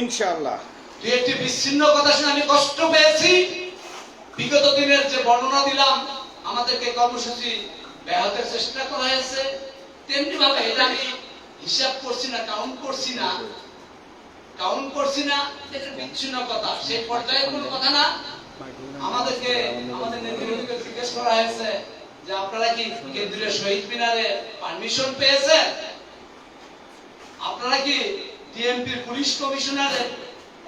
ইনশাআল্লাহ। দুই একটি বিচ্ছিন্ন কথা শুনে আমি কষ্ট পেয়েছি। বিগত দিনের যে বর্ণনা দিলাম, আমাদেরকে কর্মসূচি ব্যাহতের চেষ্টা করা হয়েছে। তেমনি ভাবে এটা আমি হিসাব করছি না কাউন্ট করছি না। কাউন্ট করছি না, এটা বিচ্ছিন্ন কথা। সেই পর্যায়ে কোনো কথা না। আমাদেরকে, আমাদের নেতৃত্বকে জিজ্ঞেস করা হয়েছে যে আপনারা কি কেন্দ্রীয় শহীদ মিনারে পারমিশন পেয়েছেন? আপনারা কি ডিএমপির পুলিশ কমিশনারের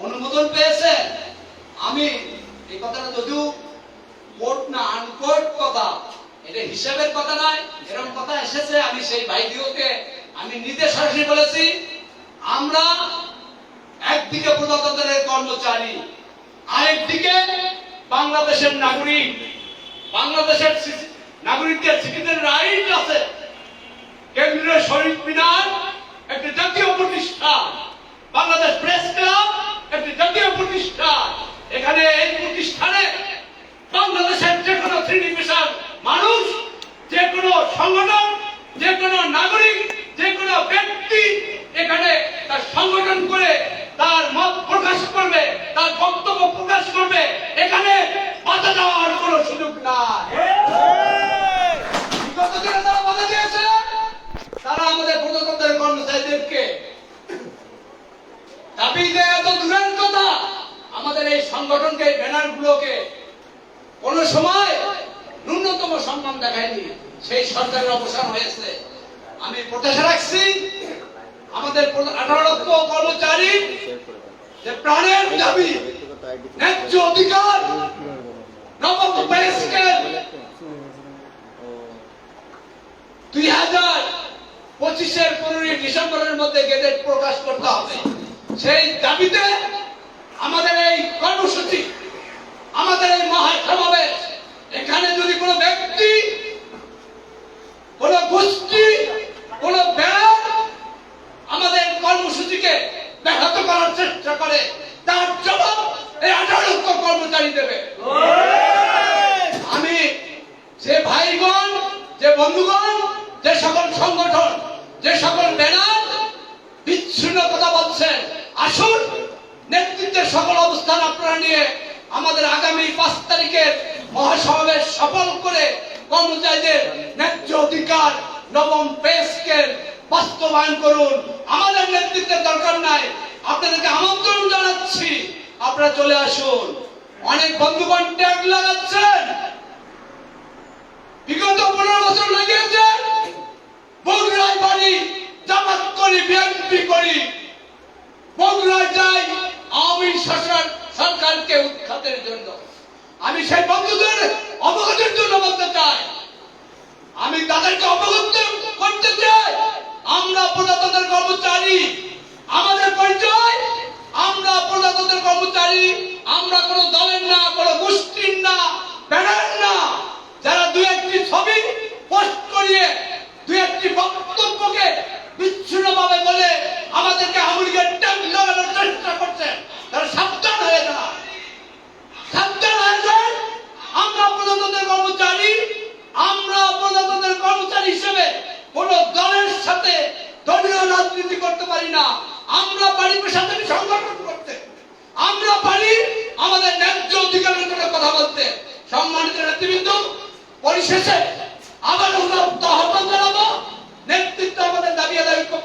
অনুমোদন পেয়েছেন আমি এই কথাটা যদিও কোর্ট না আনকোর্ট কথা, এটা হিসাবের কথা নয় এরকম কথা এসেছে। আমি সেই ভাইদিওকে আমি নিজে সরাসরি বলেছি। আমরা একদিকে প্রজাতন্ত্রের কর্মচারী, আরেকদিকে বাংলাদেশের নাগরিক। বাংলাদেশের নাগরিকদের সিটিজেন রাইট আছে। কেন্দ্রীয় শরীফ মিনার একটি জাতীয় প্রতিষ্ঠান, বাংলাদেশ প্রেস ক্লাব একটি জাতীয় প্রতিষ্ঠান। এখানে এই প্রতিষ্ঠানে বাংলাদেশের যে কোনো শ্রেণি মানুষ যে কোনো সংগঠন যে কোনো নাগরিক যে কোনো ব্যক্তি এখানে তার সংগঠন করে তার মত প্রকাশ করবে তার বক্তব্য প্রকাশ করবে এখানে বাধা দেওয়ার কোনো সুযোগ নাই বিগত দিনে তারা বাধা দিয়েছে তারা আমাদের প্রজাতন্ত্রের কর্মচারীদেরকে দাবি দেয় এত দূরের কথা আমাদের এই সংগঠনকে এই ব্যানার গুলোকে কোন সময় ন্যূনতম সম্মান দেখায়নি। সেই সরকারের অবসান হয়েছে। আমি প্রত্যাশা রাখছি, আমাদের আঠারো লক্ষ কর্মচারী যে প্রাণের দাবি, ন্যায্য অধিকার দুই হাজার পঁচিশের পনেরোই ডিসেম্বরের মধ্যে গেজেট প্রকাশ করতে হবে। সেই দাবিতে আমাদের এই কর্মসূচি, আমাদের এই মহাসমাবেশ এখানে যদি কোনো ব্যক্তি, কোন গোষ্ঠী, কোন ব্যাগ আমাদের কর্মসূচিকে ব্যাহত করার চেষ্টা করে, তার জবাব এই আঠারো লক্ষ কর্মচারী দেবে। আমি যে ভাইগণ, যে বন্ধুগণ, যে সকল সংগঠন, যে সকল ব্যানার বিচ্ছিন্ন কথা বলছেন, আসুন নেতৃত্বের সকল অবস্থান আপনারা নিয়ে আমাদের আগামী পাঁচ তারিখের মহাসমাবেশ সফল করে কর্মচারীদের ন্যায্য অধিকার, নবম পে বাস্তবায়ন করুন। আমাদের নেতৃত্বের দরকার নাই। আপনাদেরকে আমন্ত্রণ জানাচ্ছি। আপনারা চলে আসুন। অনেক বন্ধুগণ ট্যাগ লাগাচ্ছেন। বিগত পনেরো বছর লাগিয়েছে। বগুড়ায় বাড়ি, জামাত করি বিএনপি করি। বগুড়ায় যাই আওয়ামী শাসন সরকারকে উৎখাতের জন্য। আমি সেই বন্ধুদের অবগতির জন্য বলতে চাই। আমি তাদেরকে অবগত করতে চাই। আমরা প্রজাতন্ত্রের কর্মচারী। আমাদের পরিচয়? আমরা প্রজাতন্ত্রের কর্মচারী। আমরা কোন দলের না, কোন গোষ্ঠীর না, ব্যানার না। যারা দু একটি ছবি পোস্ট করিয়ে দু একটি বক্তব্যকে বিচ্ছিন্ন ভাবে বলে আমাদেরকে আমুলকে ট্যাগ লাগানোর চেষ্টা করছে। তারা সাবধান হয়ে যায় সাবধান হয়ে যান আমরা প্রজাতন্ত্রের কর্মচারী আমরা প্রজাতন্ত্রের কর্মচারী হিসেবে কোন দলের সাথে দলীয় রাজনীতি করতে পারি না আমরা পারি পেশাদারি সংগঠন করতে আমরা পারি আমাদের ন্যায্য অধিকারের জন্য কথা বলতে সম্মানিত নেতৃবৃন্দ পরিশেষে আবার উন্নত আহ্বান জানাব নেতৃত্ব আমাদের দাবি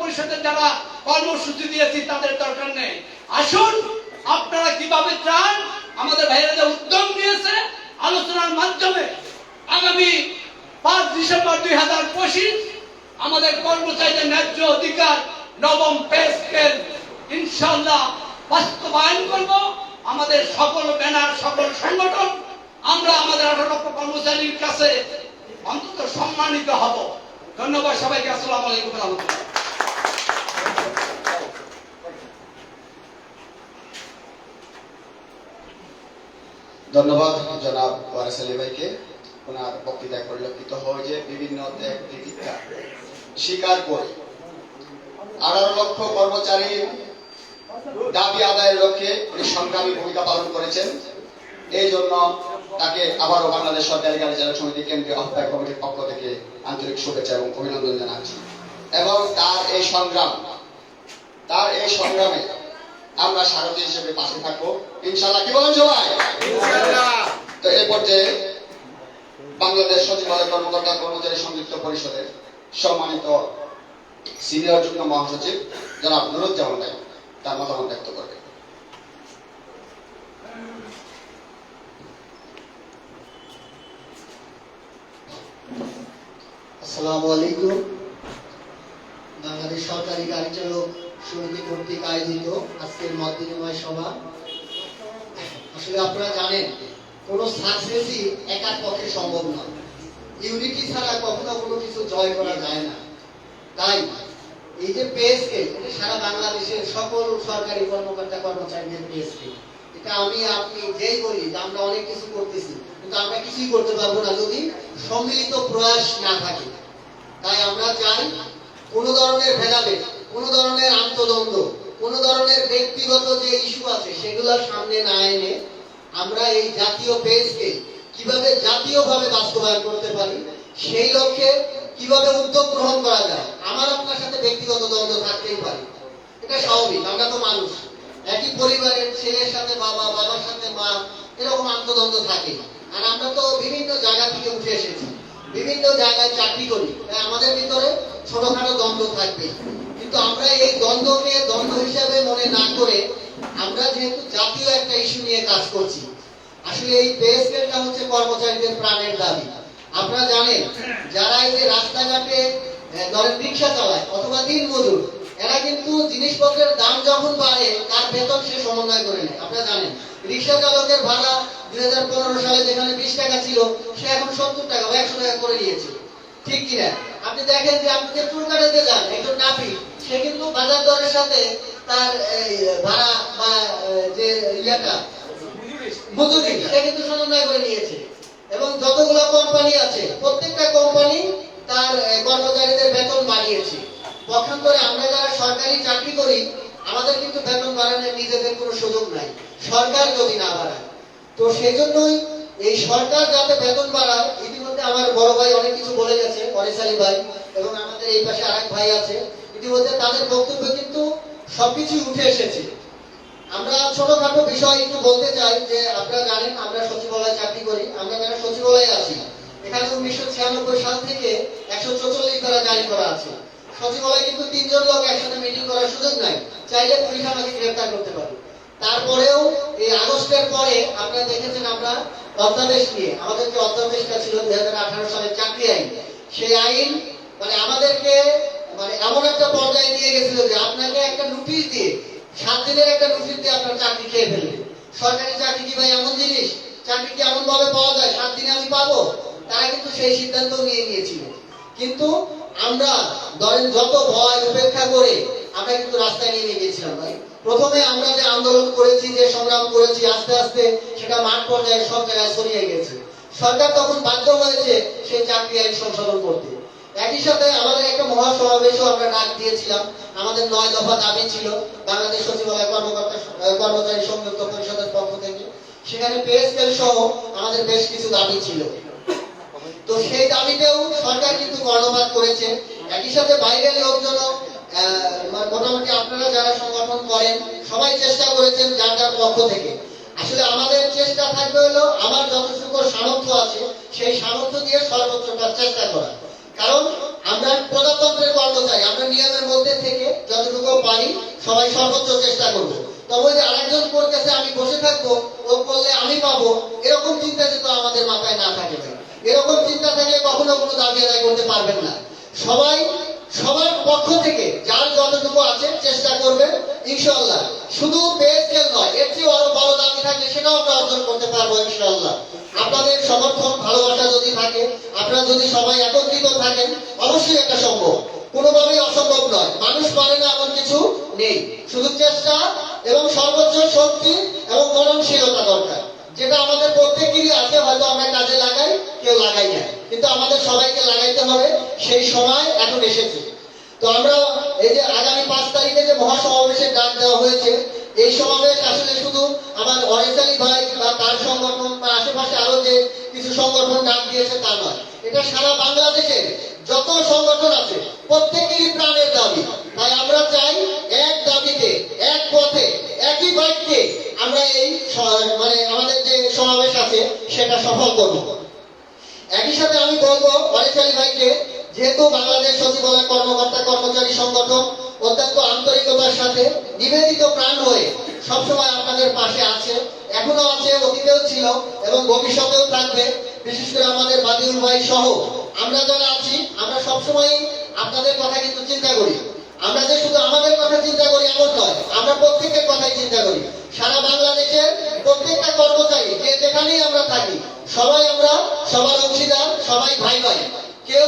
পরিষদের যারা কর্মসূচি দিয়েছি, তাদের দরকার নেই। আসুন, আপনারা কীভাবে চান, আমাদের ভাইয়েরা যে উদ্যোগ নিয়েছে আলোচনার মাধ্যমে। আগামী পাঁচ ডিসেম্বর দুই হাজার পঁচিশ আমাদের কর্মচারীদের ন্যায্য অধিকার নবম পে ইনশাল্লাহ বাস্তবায়ন করব। আমাদের সকল ব্যানার, সকল সংগঠন, আমরা আমাদের আঠারো লক্ষ কর্মচারীর কাছে অন্তত সম্মানিত হব। ধন্যবাদ সবাইকে, আসসালামু আলাইকুম রহমতুল্লাহ। ধন্যবাদ জনাব ওয়ারেস ভাইকে। ওনার বক্তৃতায় পরিলক্ষিত হয় যে বিভিন্ন ত্যাগ তিতিক্ষা স্বীকার করে আঠারো লক্ষ কর্মচারীর দাবি আদায়ের লক্ষ্যে উনি সংগ্রামী ভূমিকা পালন করেছেন। এই জন্য তাকে আবারও বাংলাদেশ সরকারি গাড়ি চালক সমিতি কেন্দ্রীয় আহ্বায়ক কমিটির পক্ষ থেকে আন্তরিক শুভেচ্ছা এবং অভিনন্দন জানাচ্ছি। এবং তার এই সংগ্রাম, তার এই সংগ্রামে আমরা সারথী হিসেবে পাশে থাকব। ইনশাল্লাহ কি বলেন সবাই? তো এই পর্যায়ে বাংলাদেশ সচিবালয় কর্মকর্তা কর্মচারী সংযুক্ত পরিষদের সম্মানিত সিনিয়র যুগ্ম মহাসচিব জনাব নুরুজ্জামান ভাই তার মতামত ব্যক্ত করবেন। আসসালামু আলাইকুম। বাংলাদেশ সরকারি গাড়ি চালক সমিতি কর্তৃক আয়োজিত আজকের মত বিনিময় সভা। আসলে আপনারা জানেন, কোনো সাকসেসই একার পক্ষে সম্ভব নয়। ইউনিটি ছাড়া কখনো কোনো কিছু জয় করা যায় না। তাই এই যে পে এটা সারা বাংলাদেশের সকল সরকারি কর্মকর্তা কর্মচারীদের পে স্কেল এটা আমি, আপনি যেই বলি যে আমরা অনেক কিছু করতেছি, কিন্তু আমরা কিছুই করতে পারব না যদি সম্মিলিত প্রয়াস না থাকে। তাই আমরা চাই কোন ধরনের ভেদাভেদ কোন ধরনের আন্তদ্বন্দ্ব কোন ধরনের ব্যক্তিগত যে ইস্যু আছে, সেগুলো সামনে না এনে আমরা এই জাতীয় পেজকে কীভাবে জাতীয়ভাবে বাস্তবায়ন করতে পারি, সেই লক্ষ্যে কীভাবে উদ্যোগ গ্রহণ করা যায়, আমার আপনার সাথে ব্যক্তিগত দ্বন্দ্ব থাকতেই পারে। এটা স্বাভাবিক, আমরা তো মানুষ। একই পরিবারের ছেলের সাথে বাবা, বাবার সাথে মা, এরকম আন্তদ্বন্দ্ব থাকে। আর আমরা তো বিভিন্ন জায়গা থেকে উঠে এসেছি। বিভিন্ন জায়গায় চাকরি করি। তাই আমাদের ভিতরে ছোটখাটো দ্বন্দ্ব থাকবে কিন্তু আমরা এই দ্বন্দ্ব হিসাবে মনে না করে আমরা যেহেতু জাতীয় একটা ইস্যু নিয়ে কাজ করছি, আসলে এই হচ্ছে কর্মচারীদের প্রাণের দাবি। আপনারা জানেন, যারা এই যে রাস্তাঘাটে রিক্সা চালায় অথবা দিন মজুর এরা কিন্তু জিনিসপত্রের দাম যখন বাড়ে, তার বেতন সে সমন্বয় করে নেয়। আপনারা জানেন, রিক্সা চালকের ভাড়া দুই হাজার পনেরো সালে যেখানে বিশ টাকা ছিল, সে এখন সত্তর টাকা বা একশো টাকা করে নিয়েছে। ঠিক কিনা? আপনি দেখেন যে আপনি চুল কাটাতে যান, একজন নাপি সে কিন্তু বাজার দরের সাথে তার ভাড়া বা যে ইয়েটা মজুরি সে কিন্তু সমন্বয় করে নিয়েছে। এবং যতগুলো কোম্পানি আছে, প্রত্যেকটা কোম্পানি তার কর্মচারীদের বেতন বাড়িয়েছে। পক্ষান্তরে আমরা যারা সরকারি চাকরি করি, আমাদের কিন্তু বেতন বাড়ানোর নিজেদের কোনো সুযোগ নাই। সরকার যদি না বাড়ায়, তো সেই জন্যই এই সরকার যাতে বেতন বাড়ায় ইতিমধ্যে আমার বড় ভাই অনেক কিছু বলে গেছে পরেশ ভাই, এবং আমাদের এই পাশে আরেক ভাই আছে। ইতিমধ্যে তাদের বক্তব্য কিন্তু সবকিছুই উঠে এসেছে। আমরা ছোটখাটো বিষয় একটু বলতে চাই যে আপনারা জানেন, আমরা সচিবালয়ে চাকরি করি, আমরা যারা সচিবালয়ে আছি? এখানে উনিশশো ছিয়ানব্বই সাল থেকে একশো চৌচল্লিশ ধারা জারি করা আছে। সচিবালয়ে কিন্তু তিনজন লোক একসাথে মিটিং করার সুযোগ নাই। চাইলে পুলিশ আমাকে গ্রেফতার করতে পারে তারপরেও এই আগস্টের পরে আপনারা দেখেছেন আমরা অধ্যাদেশ নিয়ে, আমাদের যে অধ্যাদেশটা ছিল দুই হাজার আঠারো সালের চাকরি আইন, সেই আইন মানে আমাদেরকে মানে এমন একটা পর্যায়ে নিয়ে গেছিল যে আপনাকে একটা নোটিশ দিয়ে, সাত দিনের একটা নোটিশ দিয়ে আপনার চাকরি খেয়ে ফেলবে সরকারি চাকরি কি ভাই এমন জিনিস? চাকরি কি এমন ভাবে পাওয়া যায়? সাত দিনে আমি পাবো? তারা কিন্তু সেই সিদ্ধান্ত নিয়ে নিয়েছিল। কিন্তু আমরা ধরেন যত ভয়, উপেক্ষা করে আমরা কিন্তু রাস্তায় নিয়ে গিয়েছিলাম ভাই। প্রথমে আমরা যে আন্দোলন করেছি, যে সংগ্রাম করেছি, আস্তে আস্তে সেটা মাঠ পর্যায়ে সব জায়গায় ছড়িয়ে গেছে। সরকার তখন বাধ্য হয়েছে সেই চাকরি আইন সংশোধন করতে। একই সাথে আমাদের একটা মহাসমাবেশও আমরা ডাক দিয়েছিলাম। আমাদের নয় দফা দাবি ছিল, বাংলাদেশ সচিবালয় কর্মকর্তা কর্মচারী সংযুক্ত পরিষদের পক্ষ থেকে। সেখানে পে স্কেল সহ আমাদের বেশ কিছু দাবি ছিল। তো সেই দাবিতেও সরকার কিন্তু কর্ণপাত করেছে। একই সাথে বাইরের লোকজনও মোটামুটি আপনারা যারা সংগঠন করেন, সবাই চেষ্টা করেছেন যার যার পক্ষ থেকে। আসলে আমাদের চেষ্টা থাকবে হলো আমার যতটুকু সামর্থ্য আছে, সেই সামর্থ্য দিয়ে সর্বোচ্চটার চেষ্টা করা। কারণ আমরা প্রজাতন্ত্রের কর্মচারী আমরা নিয়মের মধ্যে থেকে যতটুকু পারি সবাই সর্বোচ্চ চেষ্টা করব। তবে যে আরেকজন করতেছে, আমি বসে থাকব, ও করলে আমি পাবো, এরকম চিন্তা যেন আমাদের মাথায় না থাকে এরকম চিন্তা থাকলে কখনো কোনো দাবি আদায় করতে পারবেন না। সবাই সবার পক্ষ থেকে যার যতটুকু আছে চেষ্টা করবে ইনশাল্লাহ শুধু পেস্কেল নয়, এর চেয়ে আরও বড় দাবি থাকলে সেটাও আমরা অর্জন করতে পারব ইনশাল্লাহ আপনাদের সমর্থন, ভালোবাসা যদি থাকে, আপনারা যদি সবাই একত্রিত থাকেন, অবশ্যই একটা সম্ভব। কোনোভাবেই অসম্ভব নয়। মানুষ পারে না এমন কিছু নেই। শুধু চেষ্টা এবং সর্বোচ্চ শক্তি এবং মননশীলতা দরকার। যেটা আমাদের প্রত্যেকেরই আছে, হয়তো আমরা কাজে লাগাই, কেউ লাগাই না কিন্তু আমাদের সবাইকে লাগাইতে হবে, সেই সময় এখন এসেছে। তো আমরা এই যে আগামী পাঁচ তারিখে যে মহাসমাবেশের ডাক দেওয়া হয়েছে, এই সমাবেশ আসলে শুধু আমার অরেজালি ভাই বা তার সংগঠন বা আশেপাশে আরও যে কিছু সংগঠন ডাক দিয়েছে তা নয়। এটা সারা বাংলাদেশের যত সংগঠন আছে, প্রত্যেকেরই প্রাণের দাবি। তাই আমরা চাই এক দাবিতে এক পথে একই বাক্যে আমরা এই মানে আমাদের যে সমাবেশ আছে, সেটা সফল করব। একই সাথে আমি বলব অনেকালী ভাইকে, যেহেতু বাংলাদেশ সচিবালয় কর্মকর্তা, কর্মচারী সংগঠন অত্যন্ত আন্তরিকতার সাথে নিবেদিত প্রাণ হয়ে সবসময় আপনাদের পাশে আছে, এখনও আছে, অতীতেও ছিল এবং ভবিষ্যতেও থাকবে। বিশেষ করে আমাদের বাদিউল ভাই সহ আমরা যারা আছি, আমরা সবসময় আপনাদের কথা কিন্তু চিন্তা করি। আমরা যে শুধু আমাদের কথা চিন্তা করি, এমন নয়, আমরা প্রত্যেকের কথাই চিন্তা করি। সারা বাংলাদেশের প্রত্যেকটা কর্মচারী যে যেখানেই আমরা থাকি, সবাই আমরা, সবার অংশীদার, সবাই ভাই ভাই। কেউ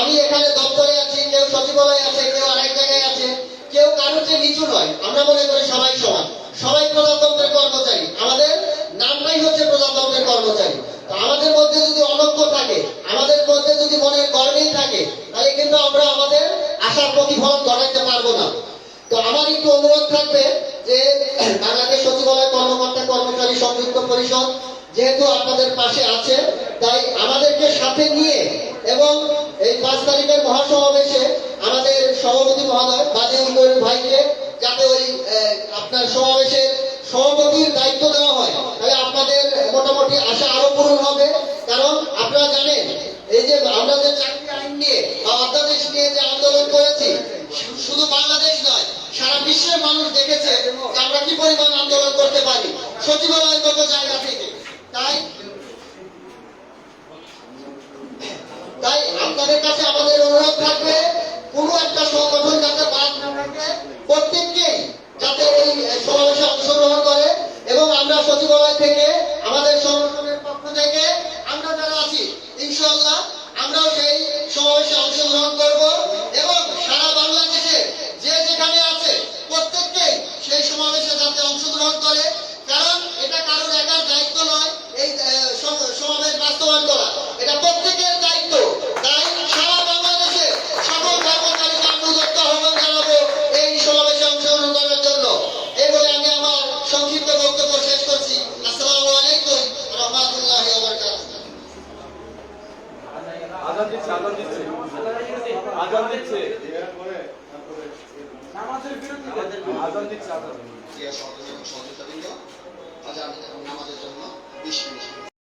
আমি এখানে দপ্তরে আছি, কেউ সচিবালয়ে আছে, কেউ আরেক জায়গায় আছে, কেউ কারোর চেয়ে নিচু নয়। আমরা মনে করি সবাই সমান। সবাই প্রজাতন্ত্রের কর্মচারী। আমাদের নামটাই হচ্ছে প্রজাতন্ত্রের কর্মচারী। আমাদের মধ্যে যদি অনক্য থাকে, আমাদের মধ্যে যদি মনের গর্বেই থাকে, তাহলে কিন্তু আমরা আমাদের আশার প্রতিফলন ঘটাইতে পারব না। তো আমার একটু অনুরোধ থাকবে যে, বাংলাদেশ সচিবালয় কর্মকর্তা কর্মচারী সংযুক্ত পরিষদ যেহেতু আপনাদের পাশে আছে, তাই আমাদেরকে সাথে নিয়ে এবং এই পাঁচ তারিখের মহাসমাবেশে আমাদের সভাপতি মহোদয় বাদিউল করিম ভাইকে যাতে ওই আপনার সমাবেশের সভাপতির দায়িত্ব দেওয়া হয়। তাহলে আপনাদের মোটামুটি আশা আরও পূরণ হবে। কারণ আপনারা জানেন, এই যে আমরা যে চাকরি আইন নিয়ে যে আন্দোলন করেছি শু- শুধু বাংলাদেশ নয় সারা বিশ্বের মানুষ দেখেছে আমরা কি পরিমাণ আন্দোলন করতে পারি? সচিবালয়ের মতো জায়গা থেকে? তাই তাই আপনাদের কাছে আমাদের অনুরোধ থাকবে, কোনো একটা সংগঠন যাতে বাদ না থাকে, প্রত্যেককেই যাতে এই সমাবেশে অংশগ্রহণ